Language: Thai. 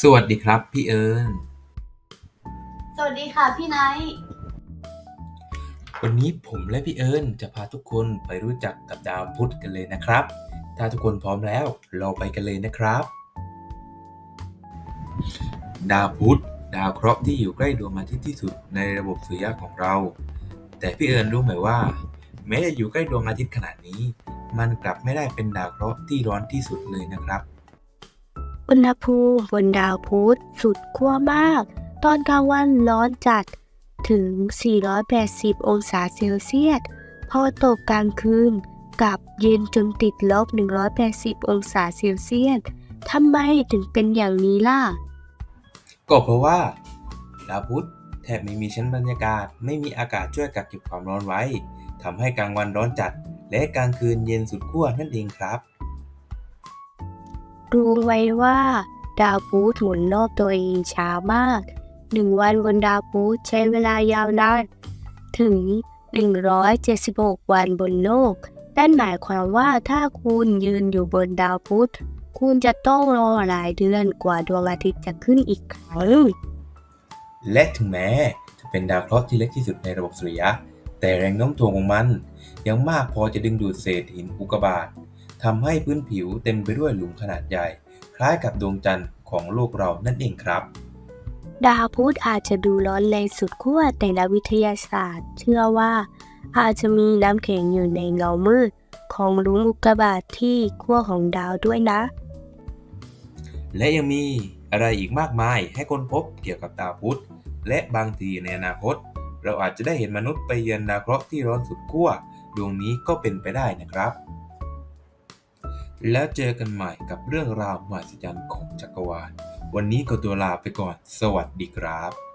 สวัสดีครับ พี่เอิญสวัสดีค่ะพี่ไนท์วันนี้ผมและพี่เอิญจะพาทุกคนไปรู้จักกับดาวพุธกันเลยนะครับ ถ้าทุกคนพร้อมแล้วเราไปกันเลยนะครับ ดาวพุธดาวเคราะห์ที่อยู่ใกล้ดวงอาทิตย์ที่สุดในระบบสุริยะของเรา แต่พี่เอิญรู้ไหมว่า แม้จะอยู่ใกล้ดวงอาทิตย์ขนาดนี้ มันกลับไม่ได้เป็นดาวเคราะห์ที่ร้อนที่สุดเลยนะครับ อุณหภูมิบนดาวพุธสุดขั้วมาก ตอนกลางวันร้อนจัดถึง 480 องศาเซลเซียส พอตกกลางคืนกลับเย็นจนติดลบ 180 องศาเซลเซียสทำไมถึงเป็นอย่างนี้ล่ะ ก็เพราะว่า ดาวพุธแทบไม่มีชั้นบรรยากาศ ไม่มีอากาศช่วยกักเก็บความร้อนไว้ทำให้กลางวันร้อนจัด และกลางคืนเย็นสุดขั้วนั่นเองครับ รู้ไว้ว่า ดาวพุธหมุนรอบตัวเองช้ามาก หนึ่งวันบนดาวพุธใช้เวลายาวนานถึง 176 วันบนโลก นั่นหมายความว่าถ้าคุณยืนอยู่บนดาวพุธ คุณจะต้องรอหลายเดือนกว่าดวงอาทิตย์จะขึ้นอีกครั้ง และถึงแม้จะเป็นดาวเคราะห์ที่เล็กที่สุดในระบบสุริยะ แต่แรงโน้มถ่วงของมัน ยังมากพอจะดึงดูดเศษหินอุกกาบาต ทำให้พื้นผิวเต็มไปด้วยหลุมขนาดใหญ่ คล้ายกับดวงจันทร์ของโลกเรานั่นเองครับ ดาวพุธอาจจะดูร้อนแรงสุดขั้วแต่นักวิทยาศาสตร์ เชื่อว่าอาจจะมีน้ำแข็งอยู่ในเงามืดของหลุมอุกกาบาตที่ขั้วของดาวด้วยนะ และยังมีอะไรอีกมากมายให้ค้นพบเกี่ยวกับดาวพุธ และบางทีในอนาคต เราอาจจะได้เห็นมนุษย์ไปเยือนดาวเคราะห์ที่ร้อนสุดขั้วดวงนี้ก็เป็นไปได้นะครับ แล้วเจอกันใหม่กับเรื่องราวมหัศจรรย์ของจักรวาล วันนี้ขอตัวลาไปก่อน สวัสดีครับ